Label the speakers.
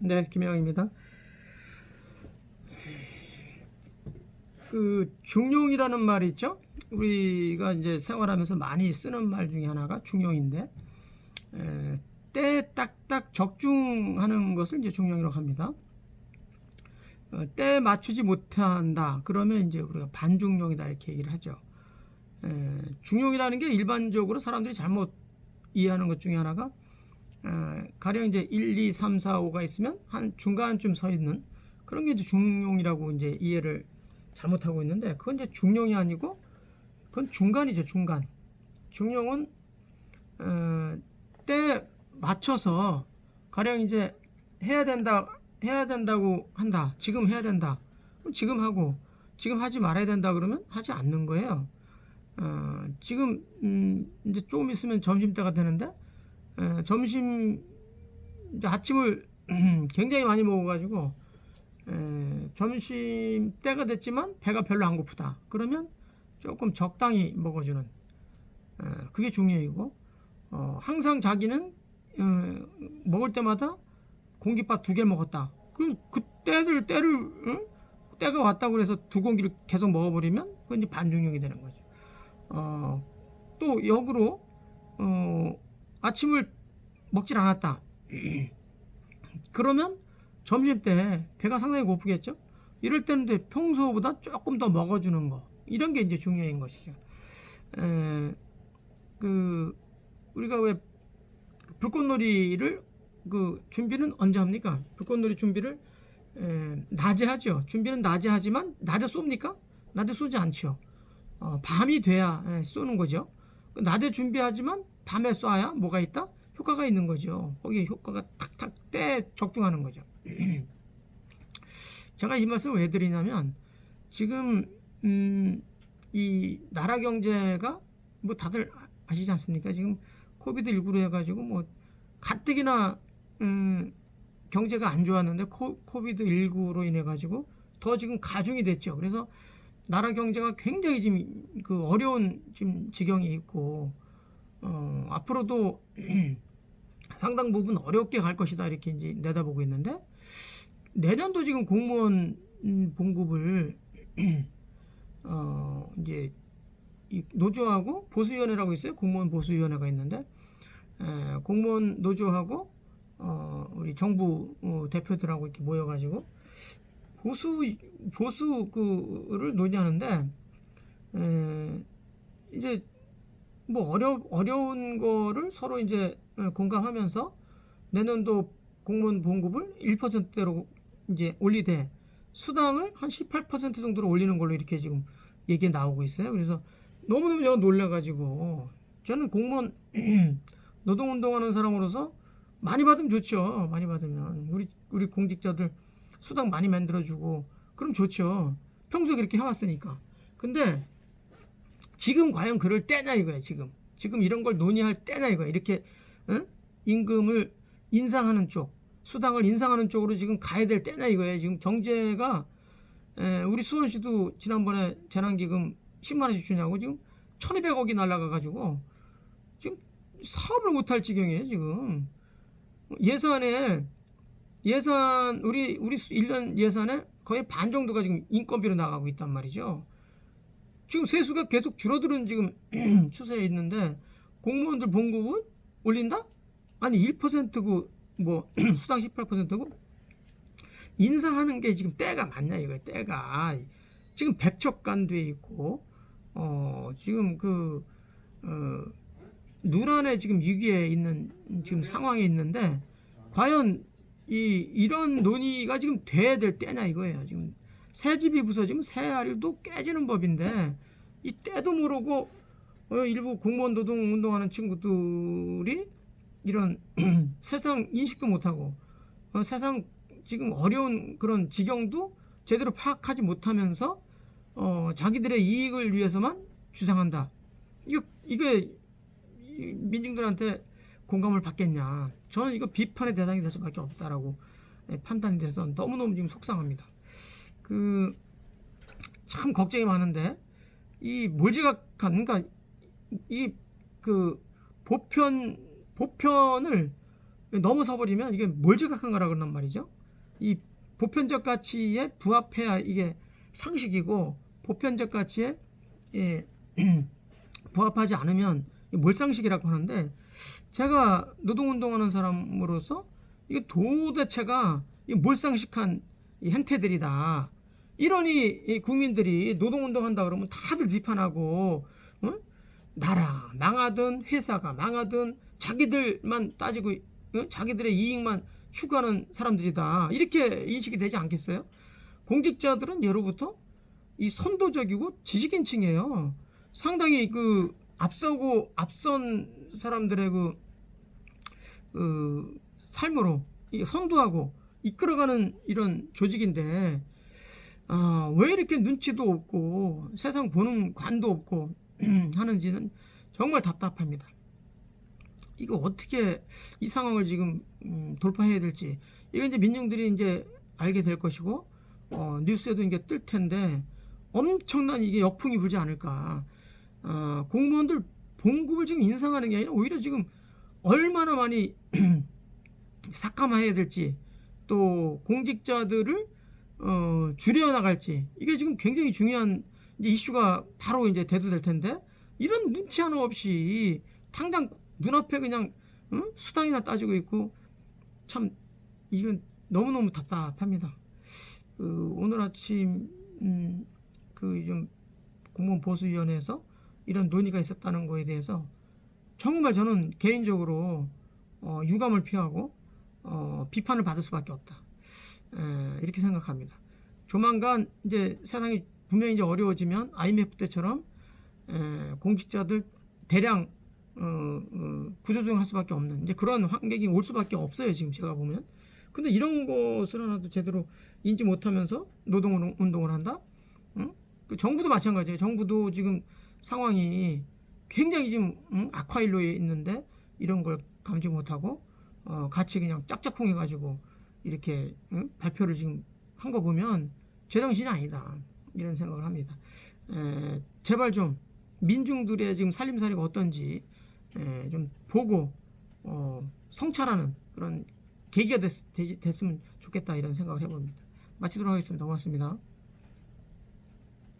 Speaker 1: 네, 김영입니다. 그 중용이라는 말이 있죠. 우리가 이제 생활하면서 많이 쓰는 말 중에 하나가 중용인데 에, 때 딱딱 적중하는 것을 이제 중용이라고 합니다. 어, 때 맞추지 못한다. 그러면 이제 우리가 반중용이다 이렇게 얘기를 하죠. 에, 중용이라는 게 일반적으로 사람들이 잘못 이해하는 것 중에 하나가 어, 가령 이제 1, 2, 3, 4, 5가 있으면 한 중간쯤 서 있는 그런 게 이제 중용이라고 이제 이해를 잘못하고 있는데 그건 이제 중용이 아니고 그건 중간이죠 중간. 중용은 어, 때 맞춰서 가령 이제 해야 된다 해야 된다고 한다 지금 해야 된다 그럼 지금 하고 지금 하지 말아야 된다 그러면 하지 않는 거예요. 어, 지금 음, 이제 조금 있으면 점심 때가 되는데 에, 점심 이제 아침을 굉장히 많이 먹어가지고 에, 점심 때가 됐지만 배가 별로 안 고프다. 그러면 조금 적당히 먹어주는 에, 그게 중요이고 어, 항상 자기는 어, 먹을 때마다 공깃밥 두 개 먹었다. 그럼 그 때를 때를 응? 때가 왔다고 해서 두 공기를 계속 먹어버리면 그건 이제 반중용이 되는 거죠. 어, 또 역으로 어, 아침을 먹질 않았다. 그러면 점심 때 배가 상당히 고프겠죠? 이럴 때는 평소보다 조금 더 먹어주는 거 이런 게 이제 중요한 것이죠. 에, 그 우리가 왜 불꽃놀이를 그 준비는 언제 합니까? 불꽃놀이 준비를 에, 낮에 하죠. 준비는 낮에 하지만 낮에 쏩니까? 낮에 쏘지 않죠. 어, 밤이 돼야 에, 쏘는 거죠. 그 낮에 준비하지만 밤에 쏴야 뭐가 있다? 효과가 있는 거죠. 거기에 효과가 탁탁 때 적중하는 거죠. 제가 이 말씀을 왜 드리냐면 지금 음, 이 나라 경제가 뭐 다들 아시지 않습니까? 지금 코비드 19로 해가지고 뭐 가뜩이나 음, 경제가 안 좋았는데 코, 코비드 19로 인해 가지고 더 지금 가중이 됐죠. 그래서 나라 경제가 굉장히 지금 그 어려운 지금 지경에 있고 어, 앞으로도 상당 부분 어렵게 갈 것이다 이렇게 이제 내다보고 있는데 내년도 지금 공무원 음, 봉급을 어 이제 이 노조하고 보수위원회라고 있어요. 공무원 보수위원회가 있는데 에, 공무원 노조하고 어 우리 정부 어, 대표들하고 이렇게 모여가지고 보수 보수 그를 논의하는데 에, 이제 뭐 어려 어려운 거를 서로 이제 공감하면서 내년도 공무원 봉급을 1%대로 이제 올리되 수당을 한 18% 정도로 올리는 걸로 이렇게 지금 얘기 나오고 있어요. 그래서 너무너무 제가 놀라가지고 저는 공무원 노동운동하는 사람으로서 많이 받으면 좋죠. 많이 받으면 우리 우리 공직자들 수당 많이 만들어주고 그럼 좋죠. 평소에 그렇게 해왔으니까. 근데 지금 과연 그럴 때냐 이거야 지금 지금 이런 걸 논의할 때냐 이거야 이렇게 응? 임금을 인상하는 쪽 수당을 인상하는 쪽으로 지금 가야 될 때냐 이거예요 지금 경제가 에, 우리 수원시도 지난번에 재난기금 10만 원씩 주냐고 지금 1200억이 날라가 가지고 지금 사업을 못할 지경이에요 지금 예산에 예산 우리 우리 1년 예산에 거의 반 정도가 지금 인건비로 나가고 있단 말이죠. 지금 세수가 계속 줄어드는 지금 추세에 있는데 공무원들 봉급은 올린다? 아니 1%고 뭐 수당 18%고 인상하는 게 지금 때가 맞냐 이거야 때가 지금 백척간돼 있고 어 지금 그 어, 누란의 지금 위기에 있는 지금 상황에 있는데 과연 이 이런 논의가 지금 돼야 될 때냐 이거예요 지금 새 집이 부서지면 새 알도 깨지는 법인데 이 때도 모르고 어, 일부 공무원 노동 운동하는 친구들이 이런 세상 인식도 못하고 어, 세상 지금 어려운 그런 지경도 제대로 파악하지 못하면서 어, 자기들의 이익을 위해서만 주장한다. 이거 이게 민중들한테 공감을 받겠냐? 저는 이거 비판의 대상이 될 수밖에 없다라고 예, 판단이 돼서 너무너무 지금 속상합니다. 그 참 걱정이 많은데 이 몰지각한 그러니까 이 그 보편 보편을 넘어서 버리면 이게 뭘 지각한 거라 그런단 말이죠. 이 보편적 가치에 부합해야 이게 상식이고 보편적 가치에 예, 부합하지 않으면 몰상식이라고 하는데 제가 노동운동하는 사람으로서 이게 도대체가 이 몰상식한 이 행태들이다. 이러니 이 국민들이 노동운동한다 그러면 다들 비판하고 어? 나라 망하든 회사가 망하든 자기들만 따지고 어? 자기들의 이익만 추구하는 사람들이다. 이렇게 인식이 되지 않겠어요? 공직자들은 예로부터 이 선도적이고 지식인층이에요. 상당히 그 앞서고 앞선 사람들의 그, 그 삶으로 이 선도하고 이끌어가는 이런 조직인데 아, 왜 이렇게 눈치도 없고 세상 보는 관도 없고 하는지는 정말 답답합니다. 이거 어떻게 이 상황을 지금 음, 돌파해야 될지 이거 이제 민중들이 이제 알게 될 것이고 어, 뉴스에도 이제 뜰 텐데 엄청난 이게 역풍이 불지 않을까. 어, 공무원들 봉급을 지금 인상하는 게 아니라 오히려 지금 얼마나 많이 삭감해야 될지 또 공직자들을 어, 줄여 나갈지 이게 지금 굉장히 중요한 이슈가 바로 이제 대두될 텐데 이런 눈치 하나 없이 당장 눈앞에 그냥 응? 수당이나 따지고 있고 참 이건 너무너무 답답합니다. 그 오늘 아침 음, 그좀 공무원 보수위원회에서 이런 논의가 있었다는 거에 대해서 정말 저는 개인적으로 어, 유감을 표하고 어, 비판을 받을 수밖에 없다. 에, 이렇게 생각합니다. 조만간 이제 세상이 분명히 이제 어려워지면 IMF 때처럼 에, 공직자들 대량 어, 어, 구조조정할 수밖에 없는 이제 그런 환경이 올 수밖에 없어요 지금 제가 보면. 근데 이런 것을 하나도 제대로 인지 못하면서 노동 운동을 한다. 응? 그 정부도 마찬가지예요. 정부도 지금 상황이 굉장히 지금 응? 악화일로에 있는데 이런 걸 감지 못하고 어, 같이 그냥 짝짝꿍 해가지고 이렇게 응? 발표를 지금 한 거 보면 제정신이 아니다 이런 생각을 합니다. 에, 제발 좀 민중들의 지금 살림살이가 어떤지 에, 좀 보고 어, 성찰하는 그런 계기가 됐, 됐, 됐으면 좋겠다 이런 생각을 해봅니다. 마치도록 하겠습니다. 고맙습니다.